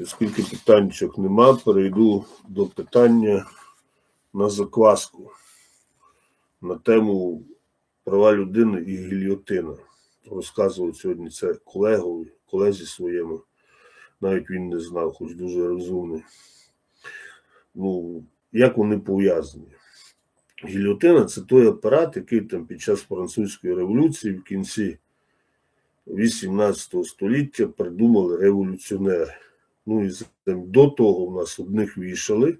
Оскільки питанчик нема, перейду до питання на закваску на тему права людини і гільйотина. Розказував сьогодні це колегові, колезі своєму. Навіть він не знав, хоч дуже розумний. Ну, як вони пов'язані? Гільйотина це той апарат, який там під час французької революції в кінці 18 століття придумали революціонери. Ну і до того в нас одних вішали,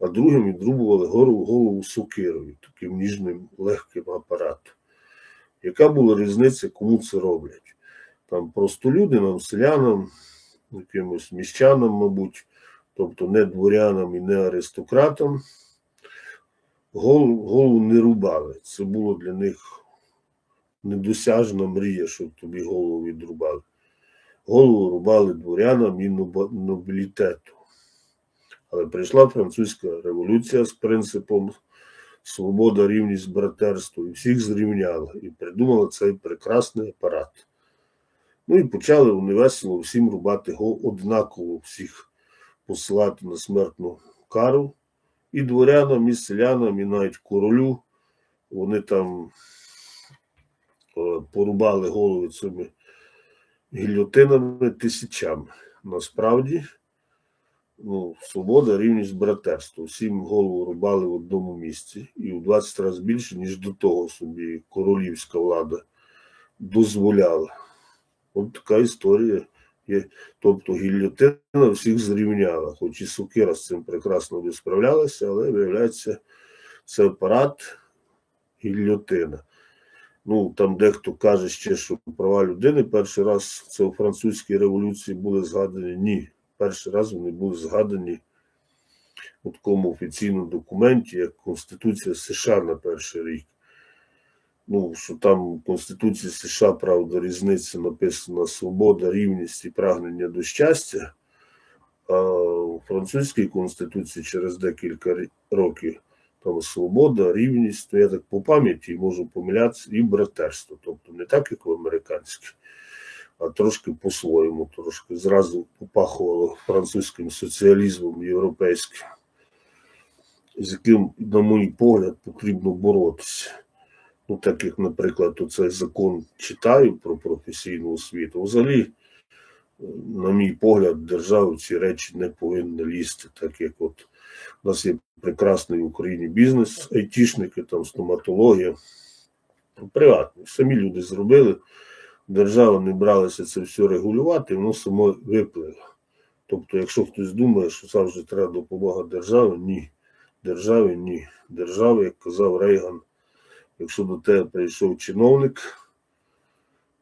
а другим відрубували голову, голову сокирою, таким ніжним легким апаратом. Яка була різниця, кому це роблять? Там простолюдинам, селянам, якимось міщанам, мабуть, тобто не дворянам і не аристократам, голову, голову не рубали. Це було для них недосяжна мрія, щоб тобі голову відрубали. Голову рубали дворянам і нобілітету. Але прийшла французька революція з принципом свобода, рівність, братерство, і всіх зрівняла, і придумала цей прекрасний апарат. Ну і почали вони весело всім рубати однаково, всіх посилати на смертну кару. І дворянам, і селянам, і навіть королю. Вони там е, порубали голови цими гільйотинами тисячами. Насправді, ну, свобода, рівність, братерство. Всім голову рубали в одному місці. І в 20 разів більше, ніж до того собі королівська влада дозволяла. От така історія є. Тобто гільйотина всіх зрівняла, хоч і сокира з цим прекрасно справлялася, але виявляється, це апарат гільйотина. Ну, там дехто каже ще, що права людини перший раз це у французькій революції були згадані. Ні. Перший раз вони були згадані у такому офіційному документі, як Конституція США на перший рік. Ну, що там в Конституції США, правда, різниця написана свобода, рівність і прагнення до щастя. А у французькій конституції через декілька років там свобода, рівність, то я так по пам'яті можу помилятися, і братерство. Тобто не так, як в американській, а трошки по-своєму, трошки зразу попахувало французьким соціалізмом європейським, з яким, на мій погляд, потрібно боротися. Ну, так як, наприклад, оцей закон читаю про професійну освіту, взагалі, на мій погляд, держава ці речі не повинна лізти, так як от у нас є прекрасний в Україні бізнес, айтішники, там стоматологія, приватний. Самі люди зробили, держава не бралася це все регулювати, воно само виплило. Тобто, якщо хтось думає, що завжди треба допомога держави, ні. Державі ні. Держави, як казав Рейган, якщо до тебе прийшов чиновник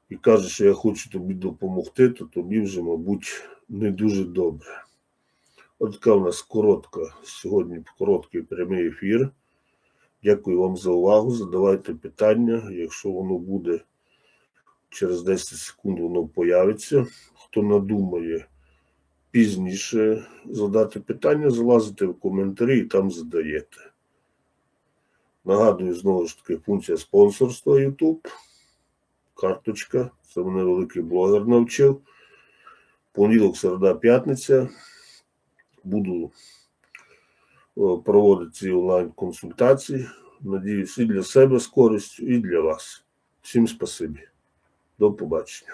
і каже, що я хочу тобі допомогти, то тобі вже, мабуть, не дуже добре. От така у нас коротка сьогодні короткий прямий ефір. Дякую вам за увагу. Задавайте питання. Якщо воно буде через 10 секунд, воно появиться. Хто надумає пізніше задати питання, залазите в коментарі і там задаєте. Нагадую, знову ж таки, функція спонсорства YouTube. Карточка. Це мене великий блогер навчив. Понеділок, середа, п'ятниця. Буду проводити ці онлайн-консультації. Надіюсь, і для себе з користю, і для вас. Всім спасибі. До побачення.